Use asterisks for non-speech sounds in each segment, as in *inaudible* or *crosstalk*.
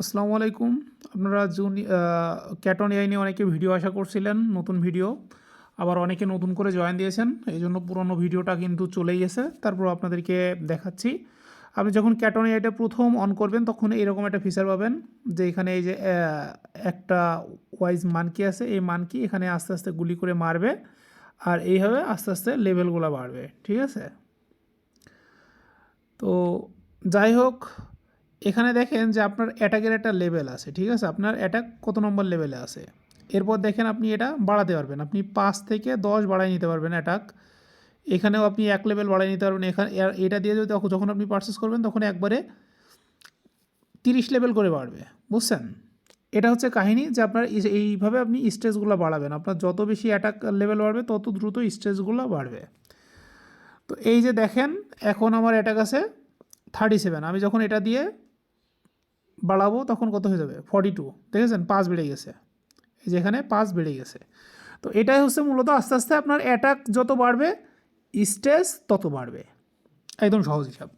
আসসালামু আলাইকুম। আপনারা জুন ক্যাটন এআই নিয়ে অনেকে ভিডিও আশা করছিলেন, নতুন ভিডিও। আবার অনেকে নতুন করে জয়েন দিয়েছেন এই জন্য পুরনো ভিডিওটা কিন্তু চলেই গেছে। তারপর আপনাদেরকে দেখাচ্ছি। আপনি যখন ক্যাটন এআইটা প্রথম অন করবেন, তখন এরকম একটা ফিচার পাবেন, যে এখানে এই যে একটা ওয়াইজ মানকি আছে, এই মানকি এখানে আস্তে আস্তে গুলি করে মারবে, আর এইভাবে আস্তে আস্তে লেভেলগুলো বাড়বে, ঠিক আছে? তো যাই হোক এখানে দেখেন যে আপনার অ্যাটাকের একটা লেভেল আছে, ঠিক আছে? আপনার অ্যাটাক কত নম্বর লেভেলে আছে? এরপর দেখেন আপনি এটা বাড়াতে পারবেন। আপনি পাঁচ থেকে দশ বাড়াই নিতে পারবেন অ্যাটাক এখানেও আপনি এক লেভেল বাড়াই নিতে পারবেন। এখানে এটা দিয়ে যদি যখন আপনি পারচেস করবেন, তখন একবারে তিরিশ লেভেল করে বাড়বে। বুঝছেন? এটা হচ্ছে কাহিনী যে আপনার এইভাবে আপনি স্টেজগুলো বাড়াবেন। আপনার যত বেশি অ্যাটাক লেভেল বাড়বে, তত দ্রুত স্টেজগুলো বাড়বে। তো এই যে দেখেন, এখন আমার অ্যাটাক আছে থার্টি সেভেন আমি যখন এটা দিয়ে বাড়াবো তখন কত হয়ে যাবে? ফর্টি টু দেখেছেন? পাঁচ বেড়ে গেছে। এই যে এখানে পাঁচ বেড়ে গেছে। তো এটাই হচ্ছে মূলত আস্তে আস্তে আপনার অ্যাটাক যত বাড়বে স্টেজ তত বাড়বে। একদম সহজ হিসাব।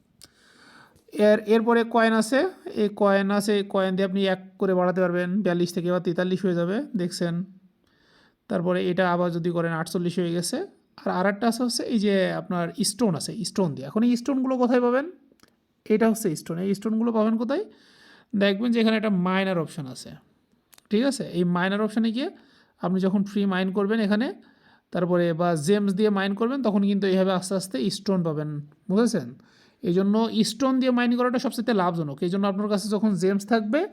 এর, এরপরে কয়েন আছে। এই কয়েন আছে, এই কয়েন দিয়ে আপনি এক করে বাড়াতে পারবেন। বিয়াল্লিশ থেকে এবার তেতাল্লিশ হয়ে যাবে, দেখছেন? তারপরে এটা আবার যদি করেন আটচল্লিশ হয়ে গেছে। আর আরেকটা আছে হচ্ছে এই যে আপনার স্টোন আছে স্টোন দিয়ে। এখন এই স্টোনগুলো কোথায় পাবেন? এটা হচ্ছে স্টোন এই স্টোনগুলো পাবেন কোথায়? দেখবেন যে এখানে একটা মাইনার অপশান আছে। ঠিক আছে? এই মাইনার অপশানে গিয়ে আপনি যখন ফ্রি মাইন করবেন এখানে, তারপরে বা জেমস দিয়ে মাইন করবেন, তখন কিন্তু এইভাবে আস্তে আস্তে স্টোন পাবেন। বুঝেছেন? এই জন্য স্টোন দিয়ে মাইন করাটা সবচেয়ে লাভজনক। এই জন্য আপনার কাছে যখন জেমস থাকবে,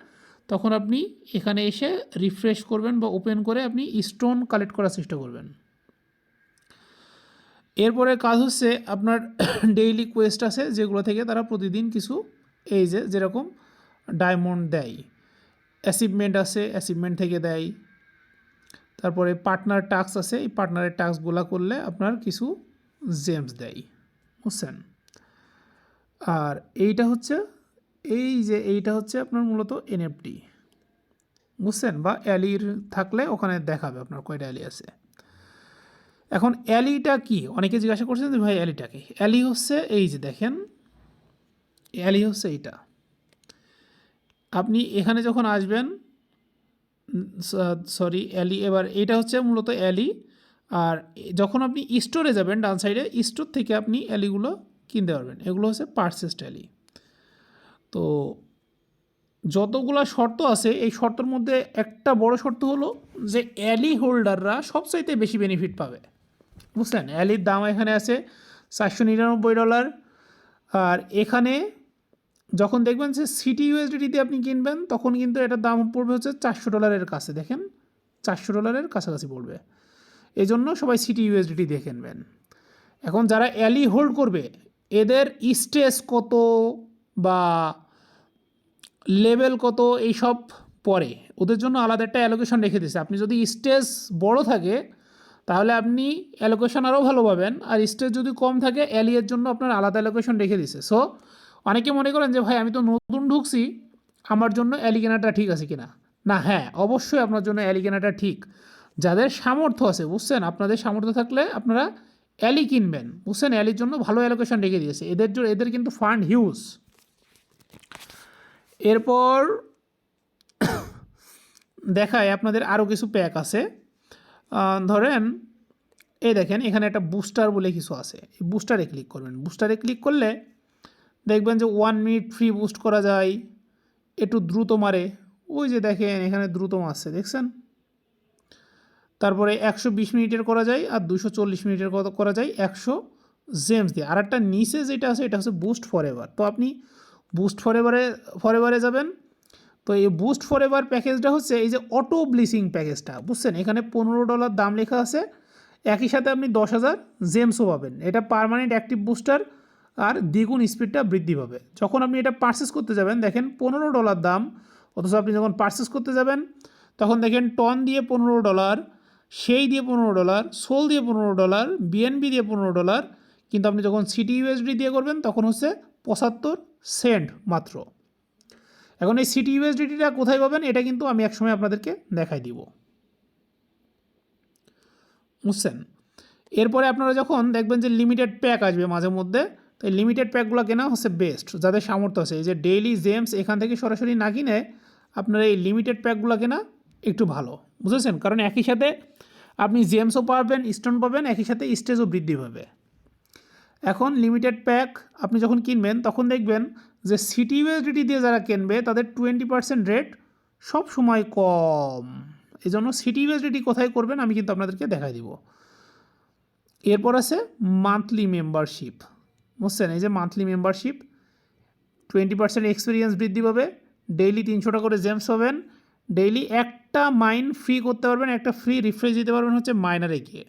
তখন আপনি এখানে এসে রিফ্রেশ করবেন বা ওপেন করে আপনি স্টোন কালেক্ট করার চেষ্টা করবেন। এরপরে কাজ হচ্ছে আপনার *coughs* ডেইলি কোয়েস্ট আছে, যেগুলো থেকে তারা প্রতিদিন কিছু এই যে যেরকম ডায়মন্ড দেয়। অ্যাচিভমেন্ট আছে, অ্যাচিভমেন্ট থেকে দেয়। তারপরে পার্টনার টাস্ক আছে, এই পার্টনারের টাস্কগুলো করলে আপনার কিছু জেমস দেয়। বুঝছেন? আর এইটা হচ্ছে, এই যে এইটা হচ্ছে আপনার মূলত এনএফটি বুঝছেন? বা অ্যালির থাকলে ওখানে দেখাবে আপনার কয়টা অ্যালি আছে। এখন অ্যালিটা কি? অনেকে জিজ্ঞাসা করছেন যে ভাই অ্যালিটা কি? অ্যালি হচ্ছে এই যে দেখেন, অ্যালি হচ্ছে এইটা। আপনি এখানে যখন আসবেন সরি অ্যালি এবার এটা হচ্ছে মূলত অ্যালি আর যখন আপনি স্টোরে যাবেন ডান সাইডে স্টোর থেকে আপনি অ্যালিগুলো কিনতে পারবেন। এগুলো হচ্ছে পার্সেসড অ্যালি তো যতগুলা শর্ত আছে, এই শর্তের মধ্যে একটা বড় শর্ত হলো যে অ্যালি হোল্ডাররা সবচাইতে বেশি বেনিফিট পাবে। বুঝলেন? অ্যালির দাম এখানে আছে চারশো নিরানব্বই ডলার আর এখানে যখন দেখবেন যে সিটি ইউএসডিটিতে আপনি কিনবেন, তখন কিন্তু এটার দাম পড়বে হচ্ছে চারশো ডলারের কাছে। দেখেন, চারশো ডলারের কাছাকাছি পড়বে। এই জন্য সবাই সিটি ইউএসডিটি দিয়ে কিনবেন। এখন যারা অ্যালি হোল্ড করবে, এদের স্টেজ কত বা লেভেল কত এইসব পরে। ওদের জন্য আলাদা একটা অ্যালোকেশন রেখে দিয়েছে। আপনি যদি স্টেজ বড় থাকে, তাহলে আপনি অ্যালোকেশন আরও ভালো পাবেন। আর স্টেজ যদি কম থাকে অ্যালিয়ের জন্য আপনার আলাদা অ্যালোকেশন রেখে দিছে সো অনেকে মনে করেন যে, ভাই, আমি তো নতুন ঢুকছি, আমার জন্য অ্যালি কেনাটা ঠিক আছে কিনা? না হ্যাঁ অবশ্যই আপনার জন্য অ্যালি কেনাটা ঠিক। যাদের সামর্থ্য আছে, বুঝছেন, আপনাদের সামর্থ্য থাকলে আপনারা অ্যালি কিনবেন। বুঝছেন, অ্যালির জন্য ভালো অ্যালোকেশন রেখে দিয়েছে। এদের জন্য, এদের কিন্তু ফান্ড হিউজ। এরপর দেখায় আপনাদের আরও কিছু প্যাক আছে। ধরেন, এই দেখেন, এখানে একটা বুস্টার বলে কিছু আছে। বুস্টারে ক্লিক করবেন। বুস্টারে ক্লিক করলে দেখবেন যে ওয়ান মিনিট ফ্রি বুস্ট করা যায়, একটু দ্রুত মারে। ওই যে দেখেন, এখানে দ্রুত মারছে, দেখছেন? তারপরে একশো বিশ মিনিটের করা যায় আর দুশো চল্লিশ মিনিটের করা যায়? একশো জেমস দিয়ে। আর একটা নিচে যেটা আছে, এটা হচ্ছে বুস্ট ফর এভার তো আপনি বুস্ট ফর এভারে ফর এভারে যাবেন। তো এই বুস্ট ফর এভার প্যাকেজটা হচ্ছে এই যে অটো ব্লিচিং প্যাকেজটা বুঝছেন? এখানে পনেরো ডলার দাম লেখা আছে। একই সাথে আপনি দশ হাজার জেমসও পাবেন। এটা পারমানেন্ট অ্যাক্টিভ বুস্টার আর দ্বিগুণ স্পিডটা বৃদ্ধি পাবে। যখন আপনি এটা পারচেস করতে যাবেন, দেখেন পনেরো ডলার দাম, অথচ আপনি যখন পারচেস করতে যাবেন, তখন দেখেন টন দিয়ে পনেরো ডলার সেই দিয়ে পনেরো ডলার সোল দিয়ে পনেরো ডলার বিএনবি দিয়ে পনেরো ডলার কিন্তু আপনি যখন সিটি ইউএসডি দিয়ে করবেন, তখন হচ্ছে পঁচাত্তর সেন্ট মাত্র। এখন এই সিটি ইউএসডিটিটা কোথায় পাবেন, এটা কিন্তু আমি একসময় আপনাদেরকে দেখাই দিব। বুঝছেন? এরপরে আপনারা যখন দেখবেন যে লিমিটেড প্যাক আসবে মাঝে মধ্যে তো এই লিমিটেড প্যাকগুলো কেনা হচ্ছে বেস্ট যাদের সামর্থ্য আছে। এই যে ডেইলি জেমস এখান থেকে সরাসরি না কিনে আপনার এই লিমিটেড প্যাকগুলো কেনা একটু ভালো, বুঝেছেন? কারণ একই সাথে আপনি জেমসও পাবেন স্টোন পাবেন, একই সাথে স্টেজও বৃদ্ধি পাবে। এখন লিমিটেড প্যাক আপনি যখন কিনবেন, তখন দেখবেন যে সিটি ইউএসডিটি দিয়ে যারা কিনবে, তাদের টোয়েন্টি পার্সেন্ট রেট সব সময় কম। এই জন্য সিটি ইউএসডিটি কোথায় করবেন আমি কিন্তু আপনাদেরকে দেখাই দিব। এরপর আছে মান্থলি মেম্বারশিপ বুঝছেন এই যে monthly membership twenty percent experience বৃদ্ধি পাবে ডেইলি তিনশোটা করে জেমস পাবেন ডেইলি একটা মাইন ফ্রি করতে পারবেন, একটা ফ্রি রিফ্রেশ দিতে পারবেন হচ্ছে মাইনারে গিয়ে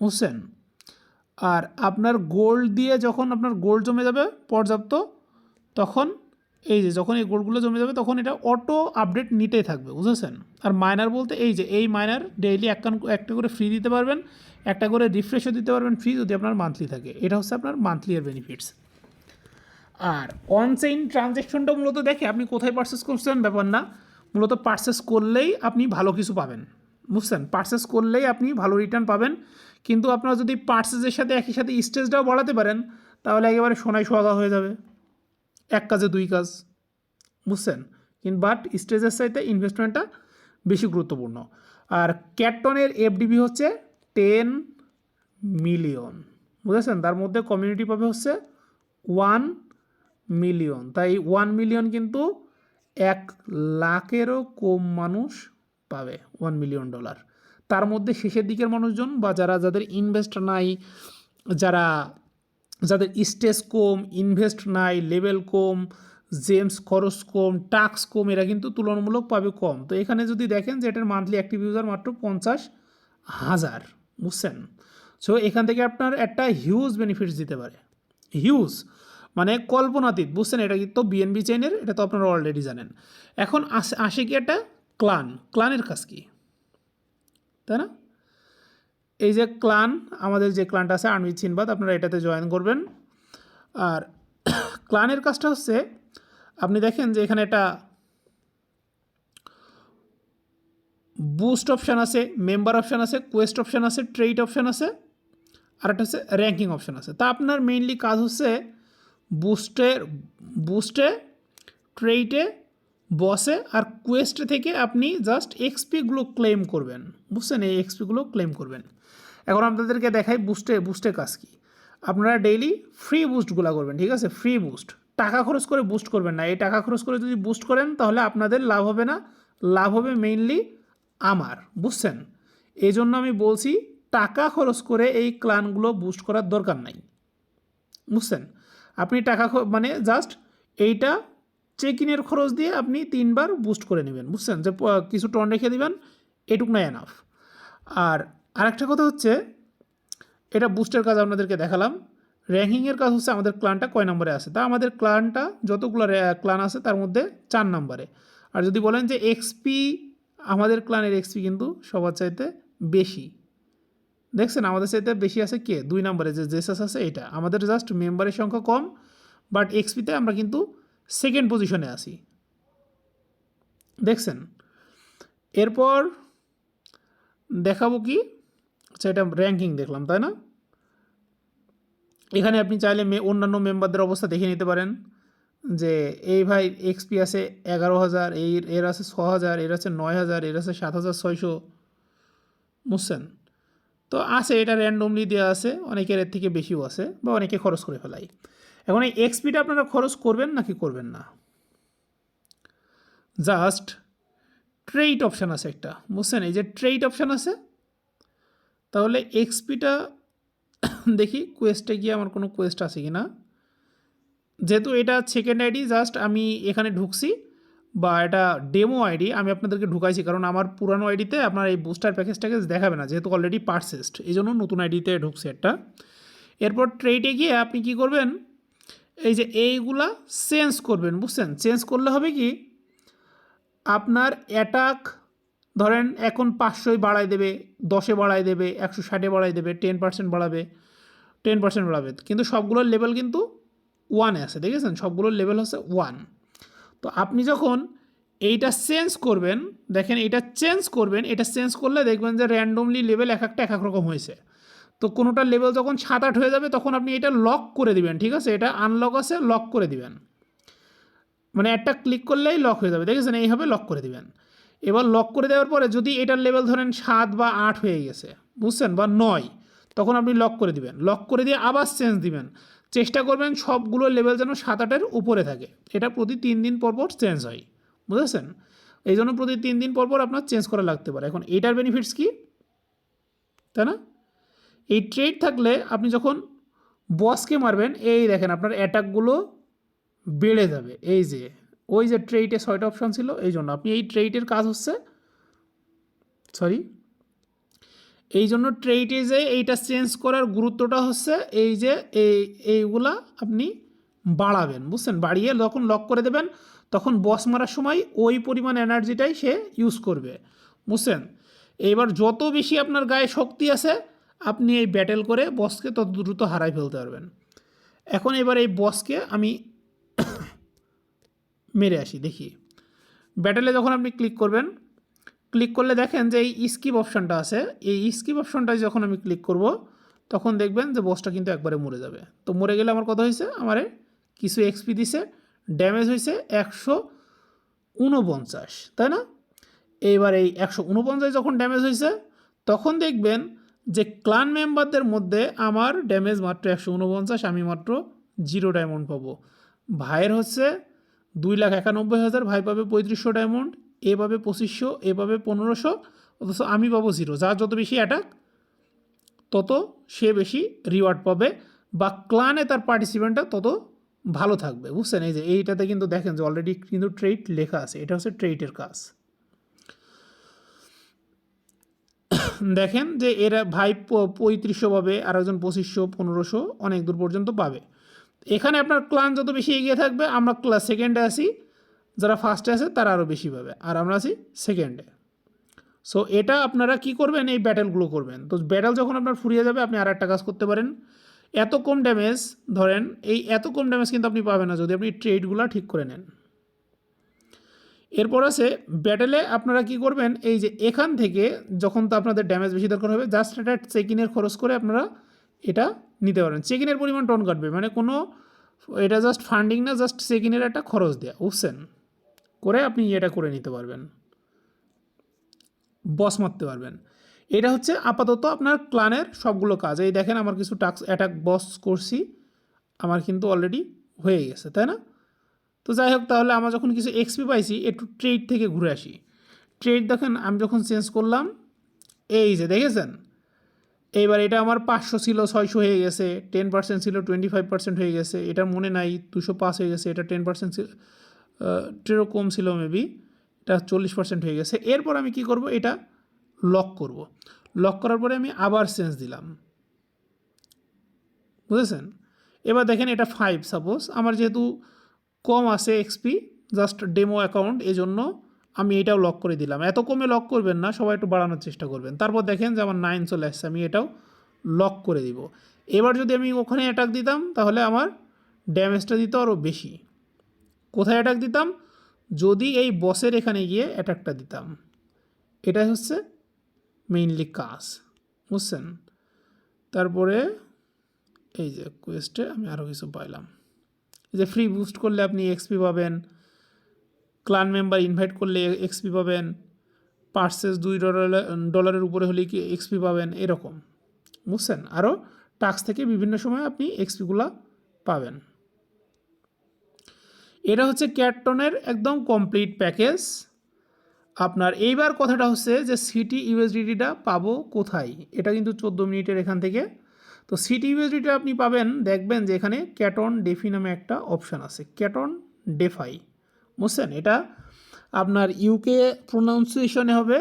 বুঝছেন আর আপনার গোল্ড দিয়ে যখন আপনার গোল্ড জমে যাবে পর্যাপ্ত, তখন এই যে যখন এই গোল্ডগুলো জমে যাবে, তখন এটা অটো আপডেট নিতেই থাকবে, বুঝেছেন? আর মাইনার বলতে এই যে, এই মাইনার ডেইলি একটা একটা করে ফ্রি দিতে পারবেন, একটা করে রিফ্রেশও দিতে পারবেন ফ্রি যদি আপনার মান্থলি থাকে। এটা হচ্ছে আপনার মান্থলি এর বেনিফিটস আর অনচেইন ট্রানজ্যাকশনটা মূলত দেখে আপনি কোথায় পার্সেস করছেন, ব্যাপার না। মূলত পারচেস করলেই আপনি ভালো কিছু পাবেন, বুঝছেন? পারচেস করলেই আপনি ভালো রিটার্ন পাবেন। কিন্তু আপনারা যদি পার্সেসের সাথে একই সাথে স্টেজটাও বাড়াতে পারেন, তাহলে একেবারে সোনায় সোহাগা হয়ে যাবে। এক কাজে দুই কাজ। বুঝছেন? কিন্তু বাট স্টেজের সাথে ইনভেস্টমেন্টটা বেশি গুরুত্বপূর্ণ। আর ক্যাটটনের এফডিবি হচ্ছে টেন মিলিয়ন বুঝেছেন? তার মধ্যে কমিউনিটি পাবে হচ্ছে ওয়ান মিলিয়ন তাই ওয়ান মিলিয়ন কিন্তু এক লাখেরও কম মানুষ পাবে ওয়ান মিলিয়ন ডলার তার মধ্যে শেষের দিকের মানুষজন বা যারা, যাদের ইনভেস্ট নাই, যারা যাদের স্টেজ কম ইনভেস্ট নাই লেভেল কম জেমস খরচ কম টাক্স কম, এরা কিন্তু তুলনামূলক পাবে কম। তো এখানে যদি দেখেন যে এটার মান্থলি অ্যাক্টিভ ইউজার মাত্র পঞ্চাশ হাজার, বুঝছেন? সো এখান থেকে আপনার একটা হিউজ বেনিফিটস দিতে পারে। হিউজ মানে কল্পনাতীত, বুঝছেন? এটা কিন্তু বিএনবি চেইনের এটা তো আপনারা অলরেডি জানেন। এখন আসে আসে কি একটা? ক্লান ক্লানের কাজ কি? তাই না? এই যে ক্লান, আমাদের যে ক্লানটা আছে আর্মি চিনবাদ আপনারা এটাতে জয়েন করবেন। আর *coughs* ক্লানের কাজটা হচ্ছে, আপনি দেখেন যে এখানে একটা বুস্ট অপশান আছে মেম্বার অপশান আছে কোয়েস্ট অপশান আছে ট্রেড অপশান আছে, আর একটা হচ্ছে র্যাঙ্কিং অপশান আছে। তা আপনার মেইনলি কাজ হচ্ছে বুস্টের বুস্টে ট্রেইটে বসে আর কোয়েস্টে থেকে আপনি জাস্ট এক্সপিগুলো ক্লেম করবেন। বুঝছেন? এই এক্সপিগুলো ক্লেম করবেন। এখন আপনাদেরকে দেখাই বুস্টে বুস্টে কাজ কী। আপনারা ডেইলি ফ্রি বুস্টগুলো করবেন, ঠিক আছে? ফ্রি বুস্ট টাকা খরচ করে বুস্ট করবেন না। এই টাকা খরচ করে যদি বুস্ট করেন, তাহলে আপনাদের লাভ হবে না। লাভ হবে মেইনলি আমার, বুঝছেন? এই জন্য আমি বলছি, টাকা খরচ করে এই ক্লানগুলো বুস্ট করার দরকার নাই। বুঝছেন? আপনি টাকা মানে জাস্ট এইটা চেক ইনের খরচ দিয়ে আপনি তিনবার বুস্ট করে নেবেন, বুঝছেন? যে কিছু টন রেখে দেবেন, এটুক নাই এনাফ আর আরেকটা কথা হচ্ছে, এটা বুস্টের কাজ আপনাদেরকে দেখালাম। র্যাঙ্কিংয়ের কাজ হচ্ছে আমাদের ক্লানটা কয় নম্বরে আছে? তা আমাদের ক্লানটা যতগুলো ক্লান আছে তার মধ্যে চার নম্বরে। আর যদি বলেন যে এক্সপি আমাদের ক্লানের এক্সপি কিন্তু সবার চাইতে বেশি। দেখছেন, আমাদের চাইতে বেশি আছে কে? দুই নম্বরে যে জেসাস আছে এটা। আমাদের জাস্ট মেম্বারের সংখ্যা কম বাট এক্সপিতে আমরা কিন্তু সেকেন্ড পজিশনে আছি। দেখছেন? এরপর দেখাবো কি? আচ্ছা এটা র্যাঙ্কিং দেখলাম, তাই না? এখানে আপনি চাইলে মে, অন্যান্য মেম্বারদের অবস্থা দেখে নিতে পারেন, যে এই ভাই এক্সপি আছে এগারো হাজার, এই, এর আছে ছ হাজার, এর আছে নয় হাজার, এর আছে সাত হাজার ছয়শো, বুঝছেন? তো আছে, এটা র্যান্ডমলি দেওয়া আছে, অনেকের এর থেকে বেশিও আছে, বা অনেকে খরচ করে ফেলাই। এখন এই এক্সপিটা আপনারা খরচ করবেন নাকি করবেন না? জাস্ট ট্রেড অপশান আছে একটা, বুঝছেন? এই যে ট্রেড অপশান আছে তাহলে এক্সপিটা *coughs* দেখি কোয়েস্টে গিয়ে আমার কোনো কোয়েস্ট আছে কি না। যেহেতু এটা সেকেন্ড আইডি জাস্ট আমি এখানে ঢুকছি বা এটা ডেমো আইডি আমি আপনাদেরকে ঢুকাইছি, কারণ আমার পুরানো আইডিতে আপনার এই বুস্টার প্যাকেজটাকে দেখাবে না, যেহেতু অলরেডি পারচেসড এই জন্য নতুন আইডিতে ঢুকছে একটা এরপর ট্রেডে গিয়ে আপনি কি করবেন, এই যে এইগুলা চেঞ্জ করবেন, বুঝছেন? চেঞ্জ করলে হবে কি, আপনার অ্যাটাক ধরেন এখন পাঁচশোই বাড়ায় দেবে, দশে বাড়ায় দেবে, একশো ষাটে বাড়ায় দেবে টেন পার্সেন্ট বাড়াবে টেন পার্সেন্ট বাড়াবে। কিন্তু সবগুলোর লেভেল কিন্তু ওয়ানে আছে, দেখেছেন? সবগুলোর লেভেল হচ্ছে ওয়ান তো আপনি যখন এইটা চেঞ্জ করবেন, দেখেন এটা চেঞ্জ করবেন, এটা চেঞ্জ করলে দেখবেন যে র্যান্ডমলি লেভেল এক একটা এক এক রকম হয়েছে। তো কোনোটার লেভেল যখন সাত আট হয়ে যাবে, তখন আপনি এটা লক করে দিবেন, ঠিক আছে? এটা আনলক আছে লক করে দিবেন। মানে একটা ক্লিক করলেই লক হয়ে যাবে, দেখেছেন? এইভাবে লক করে দিবেন। এবার লক করে দেওয়ার পরে যদি এটার লেভেল ধরেন সাত বা আট হয়ে গেছে, বুঝছেন? বা নয়, তখন আপনি লক করে দিবেন। লক করে দিয়ে আবার চেঞ্জ দিবেন। চেষ্টা করবেন সবগুলো লেভেল যেন সাত আটের উপরে থাকে। এটা প্রতি তিন দিন পর পর চেঞ্জ হয়। বুঝেছেন? এই জন্য প্রতি তিন দিন পর পর আপনার চেঞ্জ করা লাগতে পারে। এখন এটার বেনিফিটস কি? তাই না? এই ট্রেড থাকলে আপনি যখন বসকে মারবেন, এই দেখেন আপনার অ্যাটাকগুলো বেড়ে যাবে। এই যে ওই যে ট্রেইটে ছয়টা অপশান ছিল, এই জন্য। আপনি এই ট্রেইটের কাজ হচ্ছে সরি এই জন্য ট্রেইটে যে এইটা চেঞ্জ করার গুরুত্বটা হচ্ছে, এই যে এই, এইগুলা আপনি বাড়াবেন, বুঝছেন? বাড়িয়ে যখন লক করে দেবেন, তখন বস মারার সময় ওই পরিমাণ এনার্জিটাই সে ইউজ করবে, বুঝছেন? এইবার যত বেশি আপনার গায়ে শক্তি আছে, আপনি এই ব্যাটেল করে বসকে তত দ্রুত হারাই ফেলতে পারবেন। এখন এবার এই বসকে আমি মেরে আসি, দেখি। ব্যাটেলে যখন আপনি ক্লিক করবেন ক্লিক করলে দেখেন যে এই স্কিপ অপশানটা আছে। এই স্কিপ অপশানটায় যখন আমি ক্লিক করব, তখন দেখবেন যে বসটা কিন্তু একবারে মরে যাবে। তো মরে গেলে আমার কথা হয়েছে? আমারে কিছু এক্সপি দিছে ড্যামেজ হয়েছে একশো উনপঞ্চাশ, তাই না? এইবার এই একশো উনপঞ্চাশ যখন ড্যামেজ হয়েছে, তখন দেখবেন যে ক্লান মেম্বারদের মধ্যে আমার ড্যামেজ মাত্র একশো উনপঞ্চাশ, আমি মাত্র জিরো ডায়মন্ড পাবো। ভাইয়ের হচ্ছে দুই লাখ একানব্বই হাজার ভাই পাবে পঁয়ত্রিশশো ডায়মন্ড, এ পাবে পঁচিশশো, এ পাবে পনেরোশো, অথচ আমি পাবো জিরো। যার যত বেশি অ্যাটাক তত সে বেশি রিওয়ার্ড পাবে বা ক্লানে তার পার্টিসিপেন্টটা তত ভালো থাকবে। বুঝছেন? এই যে এইটাতে কিন্তু দেখেন যে অলরেডি কিন্তু ট্রেড লেখা আছে। এটা হচ্ছে ট্রেডের কাজ। দেখেন যে এরা ভাই পঁয়ত্রিশশো পাবে আর একজন পঁচিশশো, পনেরোশো অনেক দূর পর্যন্ত পাবে। এখানে আপনার ক্লান যত বেশি এগিয়ে থাকবে, আমরা ক্লাস সেকেন্ডে আসি যারা ফার্স্টে আছে তারা আরও বেশি পাবে, আর আমরা আছি সেকেন্ডে সো এটা আপনারা কি করবেন, এই ব্যাটেলগুলো করবেন। তো ব্যাটেল যখন আপনার ফুরিয়ে যাবে, আপনি আর একটা কাজ করতে পারেন। এত কম ড্যামেজ ধরেন, এই এত কম ড্যামেজ কিন্তু আপনি পাবেন না যদি আপনি ট্রেডগুলো ঠিক করে নেন। এরপর আছে ব্যাটেলে আপনারা কি করবেন, এই যে এখান থেকে যখন তো আপনাদের ড্যামেজ বেশি দরকার হবে জাস্ট এটা চেক ইনের খরচ করে আপনারা এটা নিতে পারেন। চেক ইনের পরিমাণ টন কাটবে মানে কোনো, এটা জাস্ট ফান্ডিং না জাস্ট চেক ইনের একটা খরচ দেওয়া বুঝছেন? করে আপনি এটা করে নিতে পারবেন। বস মারতে পারবেন। এটা হচ্ছে আপাতত আপনার ক্লানের সবগুলো কাজ। এই দেখেন আমার কিছু টাক্স অ্যাটাক বস করছি, আমার কিন্তু অলরেডি হয়ে গেছে, তাই না? তো যাই হোক, তাহলে আমার যখন কিছু এক্সপি পাইছি, একটু ট্রেড থেকে ঘুরে আসি। ট্রেড দেখেন, আমি যখন চেঞ্জ করলাম, এই যে, দেখেছেন? এইবার এটা আমার পাঁচশো ছিল, ছয়শো হয়ে গেছে টেন পার্সেন্ট ছিল টোয়েন্টি ফাইভ পার্সেন্ট হয়ে গেছে এটার মনে নাই, দুশো পাস হয়ে গেছে, এটা টেন পার্সেন্ট ছিল টেরও কম ছিল মেবি এটা চল্লিশ পার্সেন্ট হয়ে গেছে। এরপর আমি কি করব? এটা লক করব। লক করার পরে আমি আবার চেঞ্জ দিলাম। বুঝেছেন? এবার দেখেন এটা ফাইভ সাপোজ আমার যেহেতু কম আছে এক্সপি জাস্ট ডেমো অ্যাকাউন্ট এই জন্য আমি এটাও লক করে দিলাম। এত কমে লক করবেন না, সবাই একটু বাড়ানোর চেষ্টা করবেন। তারপর দেখেন যে আমার নাইন চলে আসছে, আমি এটাও লক করে দিব। এবার যদি আমি ওখানে অ্যাটাক দিতাম, তাহলে আমার ড্যামেজটা দিত আরও বেশি। কোথায় অ্যাটাক দিতাম? যদি এই বসের এখানে গিয়ে অ্যাটাকটা দিতাম। এটাই হচ্ছে মেইনলি কাজ, বুঝছেন? তারপরে এই যে কোয়েস্টে আমি আরও কিছু পাইলাম। এই যে ফ্রি বুস্ট করলে আপনি এক্সপি পাবেন। ক্লান মেম্বার ইনভাইট করলে এক্সপি পাবেন পার্সেস দুই ডলার ডলারের উপরে হলে কি এক্সপি পাবেন, এরকম। বুঝছেন? আরও টাক্স থেকে বিভিন্ন সময় আপনি এক্সপিগুলো পাবেন। এটা হচ্ছে ক্যাটটনের একদম কমপ্লিট প্যাকেজ আপনার এইবার কথাটা হচ্ছে যে সিটি ইউএসডিটিটা পাবো কোথায়? এটা কিন্তু চোদ্দ মিনিটের এখান থেকে। তো সিটি ইউএসডিটা আপনি পাবেন, দেখবেন যে এখানে ক্যাটন ডেফি নামে একটা অপশান আছে। ক্যাটন ডেফাই। বুঝছেন? এটা আপনার ইউকে প্রোনাউন্সিয়েশনে হবে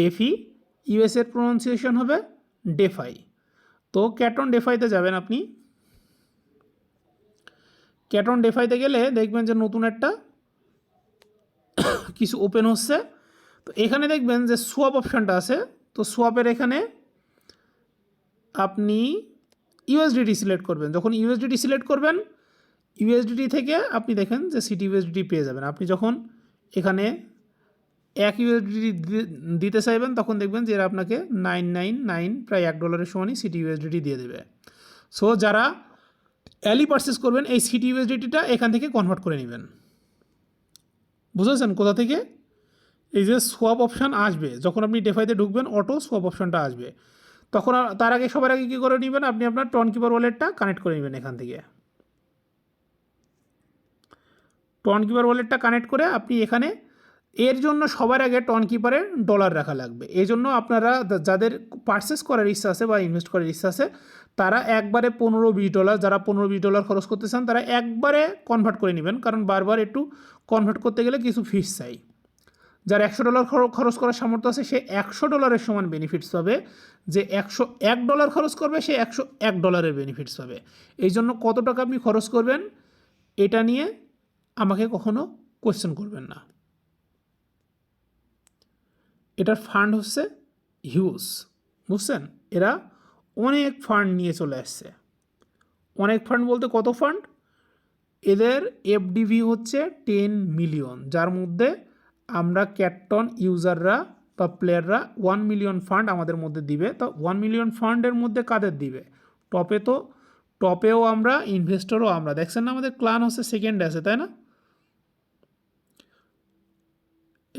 ডেফি ইউএসের প্রোনাউন্সিয়েশন হবে ডেফাই তো ক্যাটন ডেফাইতে যাবেন আপনি। ক্যাটন ডেফাইতে গেলে দেখবেন যে নতুন একটা কিছু ওপেন হচ্ছে। তো এখানে দেখবেন যে সোয়াপ অপশানটা আছে। তো সোয়াপের এখানে আপনি ইউএসডিটি সিলেক্ট করবেন। যখন ইউএসডিটি সিলেক্ট করবেন ইউএসডিটি থেকে আপনি দেখেন যে সিটি ইউএসডিটি পেয়ে যাবেন। আপনি যখন এখানে এক ইউএসডিটি দিতে চাইবেন, তখন দেখবেন যে এরা আপনাকে নাইন নাইন নাইন প্রায় এক ডলারের সমানই সিটি ইউএসডিটি দিয়ে দেবে। সো যারা অ্যালি পারচেস করবেন, এই সিটি ইউএসডিটিটা এখান থেকে কনভার্ট করে নেবেন। বুঝেছেন কোথা থেকে? এই যে সোয়াপ অপশান আসবে, যখন আপনি ডেফাইতে ঢুকবেন অটো সোয়াপ অপশানটা আসবে। তখন তার আগে সবার আগে কী করে নেবেন? আপনি আপনার টন কিপার ওয়ালেটটা কানেক্ট করে নেবেন এখান থেকে। টন কিপার ওয়ালেটটা কানেক্ট করে আপনি এখানে এর জন্য সবার আগে টন কিপারে ডলার রাখা লাগবে। এই জন্য আপনারা যাদের পারচেস করার ইচ্ছা আছে বা ইনভেস্ট করার ইচ্ছা আছে, তারা একবারে পনেরো বিশ ডলার, যারা পনেরো বিশ ডলার খরচ করতে চান, তারা একবারে কনভার্ট করে নেবেন। কারণ বারবার একটু কনভার্ট করতে গেলে কিছু ফিস চাই। যার একশো ডলার খরচ করার সামর্থ্য আছে, সে একশো ডলারের সমান বেনিফিটস পাবে। যে একশো এক ডলার খরচ করবে, সে একশো এক ডলারের বেনিফিটস পাবে। এই জন্য কত টাকা আপনি খরচ করবেন, এটা নিয়ে আমাকে কখনো কোয়েশ্চেন করবেন না। এটার ফান্ড হচ্ছে হিউজ বুঝছেন? এরা অনেক ফান্ড নিয়ে চলে আসছে। অনেক ফান্ড বলতে কত ফান্ড এদের এফডিভি হচ্ছে টেন মিলিয়ন যার মধ্যে আমরা ক্যাটটন ইউজাররা বা প্লেয়াররা ওয়ান মিলিয়ন ফান্ড আমাদের মধ্যে দিবে। তো ওয়ান মিলিয়ন ফান্ডের মধ্যে কাদের দিবে? টপে তো, টপেও আমরা ইনভেস্টরও আমরা। দেখছেন না আমাদের ক্লান হচ্ছে সেকেন্ড আছে, তাই না?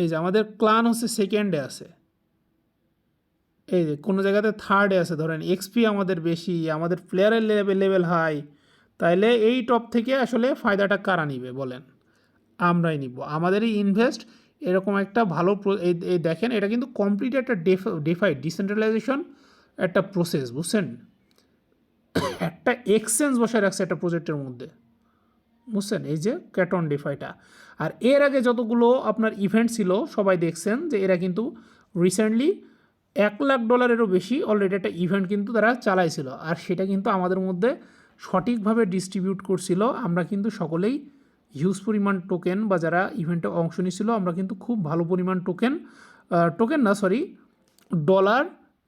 এই যে আমাদের ক্লান হচ্ছে সেকেন্ডে আছে। এই যে কোনো জায়গাতে থার্ডে আছে, ধরেন এক্সপি আমাদের বেশি, আমাদের প্লেয়ারের লেভেল লেভেল হাই তাইলে এই টপ থেকে আসলে ফায়দাটা কারা নিবে বলেন? আমরাই নিব। আমাদের এই ইনভেস্ট এরকম একটা ভালো এই দেখেন, এটা কিন্তু কমপ্লিট একটা ডেফ ডিসেন্ট্রালাইজেশন একটা প্রসেস বুঝছেন? একটা এক্সচেঞ্জ বসায় রাখছে একটা প্রজেক্টের মধ্যে। বুঝছেন এই যে ক্যাটন ডিফাইটা। আর এর আগে যতগুলো আপনার ইভেন্ট ছিল, সবাই দেখছেন যে এরা কিন্তু রিসেন্টলি এক লাখ ডলারেরও বেশি অলরেডি একটা ইভেন্ট কিন্তু তারা চালাইছিল। আর সেটা কিন্তু আমাদের মধ্যে সঠিকভাবে ডিস্ট্রিবিউট করছিল। আমরা কিন্তু সকলেই হিউজ পরিমাণ টোকেন বা যারা ইভেন্টে অংশ নিয়েছিল, আমরা কিন্তু খুব ভালো পরিমাণ টোকেন টোকেন না সরি ডলার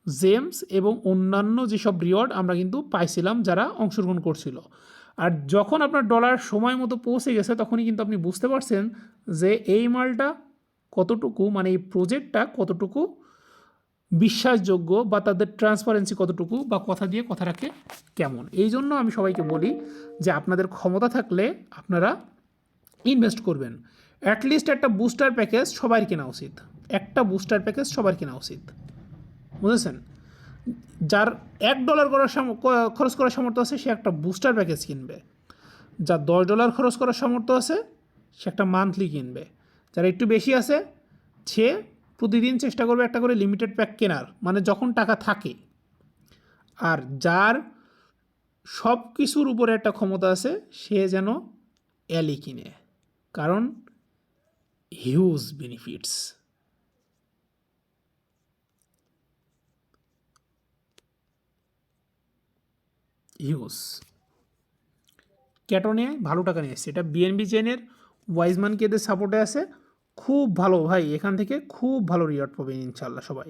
জেমস এবং অন্যান্য যেসব রিওয়ার্ড আমরা কিন্তু পাইছিলাম যারা অংশগ্রহণ করছিল। আর যখন আপনার ডলার সময় মতো পৌঁছে গেছে, তখনই কিন্তু আপনি বুঝতে পারছেন যে এই মালটা কতটুকু মানে এই প্রজেক্টটা কতটুকু বিশ্বাসযোগ্য বা তাদের ট্রান্সপারেন্সি কতটুকু বা কথা দিয়ে কথা রাখে কেমন। এই জন্য আমি সবাইকে বলি যে আপনাদের ক্ষমতা থাকলে আপনারা ইনভেস্ট করবেন। অ্যাটলিস্ট একটা বুস্টার প্যাকেজ সবার কেনা উচিত। একটা বুস্টার প্যাকেজ সবার কেনা উচিত। বুঝেছেন? যার এক ডলার করার খরচ করার সামর্থ্য আছে, সে একটা বুস্টার প্যাকেজ কিনবে। যার দশ ডলার খরচ করার সামর্থ্য আছে, সে একটা মান্থলি কিনবে। যার একটু বেশি আছে, সে প্রতিদিন চেষ্টা করবে একটা করে লিমিটেড প্যাক কেনার মানে যখন টাকা থাকে। আর যার সব কিছুর উপরে একটা ক্ষমতা আছে, সে যেন অ্যালি কিনে। কারণ হিউজ বেনিফিটস হিউজ ক্যাটনে ভালো টাকা নিয়ে এসছে। এটা বিএনবি চেনের ওয়াইজমান কেদের সাপোর্টে আছে। খুব ভালো ভাই, এখান থেকে খুব ভালো রিওয়ার্ড পাবেন ইনশাল্লাহ সবাই।